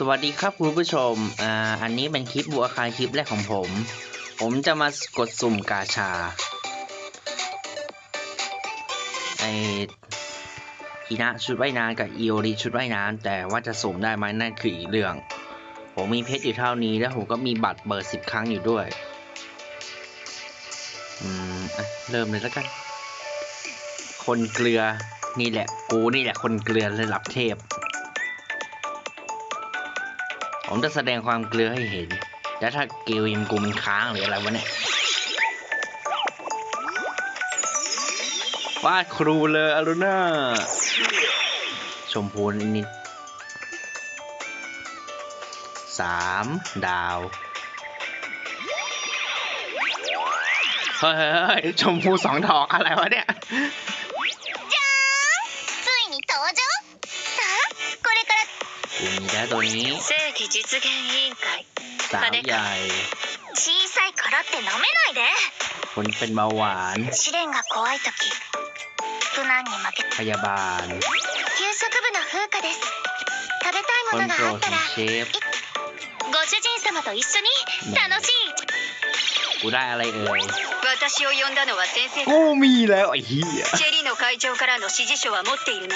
สวัสดีครับคุณผู้ชม อ่า อันนี้เป็นคลิปบัวคายคลิปแรกของผม ผมจะมากดสุ่มกาชา ไอฮีนะชุดว่ายน้ำกับอีโอริชุดว่ายน้ำแต่ว่าจะสุ่มได้ไหมนั่นคืออีกเรื่อง ผมมีเพชรอยู่เท่านี้แล้วผมก็มีบัตรเบิร์สิบครั้งอยู่ด้วย อืมอะเริ่มเลยแล้วกัน คนเกลือนี่แหละ กูนี่แหละคนเกลือระดับเทพ ผมจะแสดงความเกลือให้เห็น แล้วถ้าเกลยังกูมันค้างหรืออะไรวะเนี่ยฟาดครูเลยอรุณาชมพูนิดสามดาวเฮ้ยเฮ้ยเฮ้ยชมพูสองดอกอะไรวะเนี่ย กูมีแล้วตัวนี้ 正規実現委員会 สาวใหญ่ 小さいからって舐めないで คนเป็นเบาหวาน 試練が怖い時苦難に負け พยาบาล 給食部の風花です食べたい ค も น のが โปร あ ด った ของ ら เชฟ ご主人様と一緒に楽しい กูได้อะไรเอ่ย 私を呼んだのは先生 กูมีแล้วไอ้เหี้ย チェリの会長からの指示書は持っているな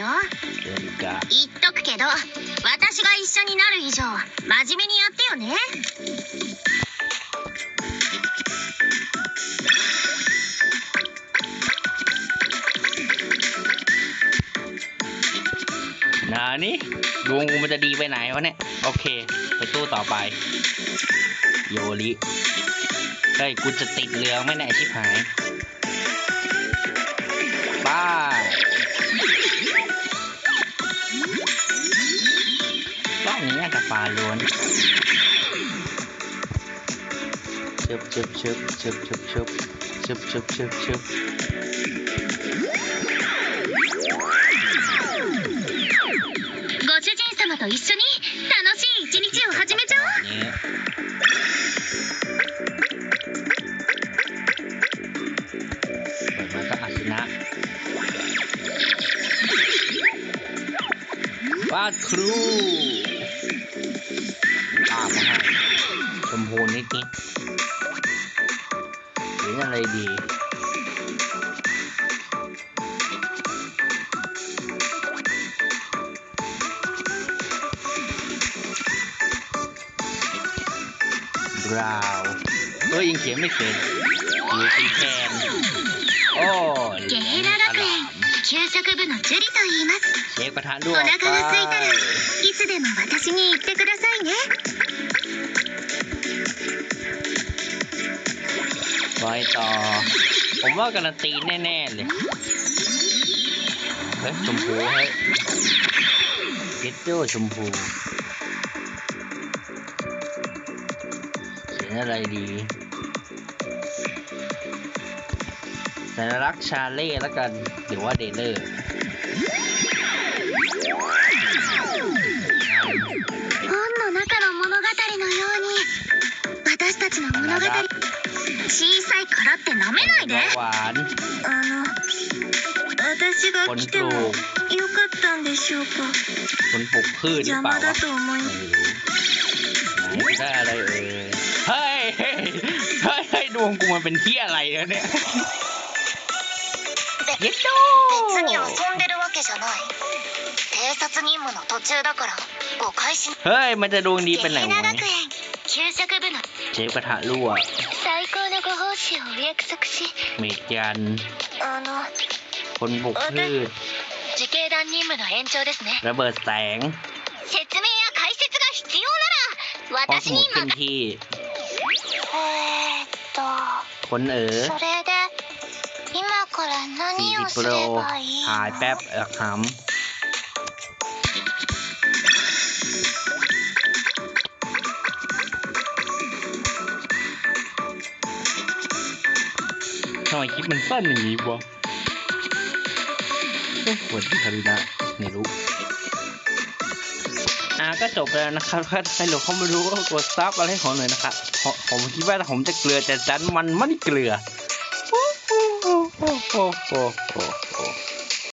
よ เดินกะ 言っとくけど私が一緒になる以上真面目にやってよね นานี่ดวงกูมันจะดีไปไหนวะเนี่ย โอเค ไปตู้ต่อไป โยริเฮ้ย กูจะติดเรือไหม่แน่ยไอ้ชิบหายบ้า ปลาล้วนชึบชึบชึบชึบชึบชึบชึบชึบชึบชึบ ご主人様と一緒に楽しい一日を始めちゃおう นี้เปิดมาก็อาชนะวาดครูตามมาให้ ชมพูนิดนิดหรืออะไรดี บราวน์เอ้ยยังเขียนไม่เสร็จอยู่สีแทนโอ้ ゲヘラ学園給食部のジュリと言います เชฟกระทะด้ว お ย 腹が空いたらいつでも私に言ってくださいね ไปต่อ ผมว่าการันตีแน่ ๆ เลย เฮ้ย ชมพูเฮ้ยเกตโดชมพูเขียนอะไรดีสัญลักษณ์ชาเล่แล้วกัน หรือว่าเดเลอร์ 本の中の物語のように私たちの物語 小さいからって舐めないで หวาน あの私が来てもこんよにちはかったんでしょうか คนปลูกพืชหรือ 邪 เปล่า 魔だ วะ と思い ไม่รู้ไหนได้อะไรเอ่ยเฮ้ย เฮ้ย เฮ้ยเฮ้ยดวงกูมันเป็นที่อะไรแล้วเนี่ยเย็ดโต 別に遊んでるわけじゃない偵察任務の途中だから誤解し เฮ้ย มันจะดวงดี ゲ เป็นไหน ヘ วะ ナ学園給食部の เชฟกระทะรั่ว 最高のご奉仕をお約束し เมดยัน あの คนปลูกพืช 自警団任務の延長ですね ระเบิดแสง 説明や解説が必要なら ห้องส 私 มุ に ดขึ้น 任 ที่ えーっと คนเอ๋อ それで今から何を40す โปร ればいい ถ่าย の แป๊บเออค ทำไมคลิปมันสั้นอย่างนี้วะเอ๊ะสวัสดีคารินะไม่รู้อ่าก็จบแล้วนะครับถ้าใครหลงเข้ามาดูก็กดซับอะไรให้ของหน่อยนะครับผมคิดว่าผมจะเกลือแต่ดันมันไม่เกลือโอ้โหโอ้โห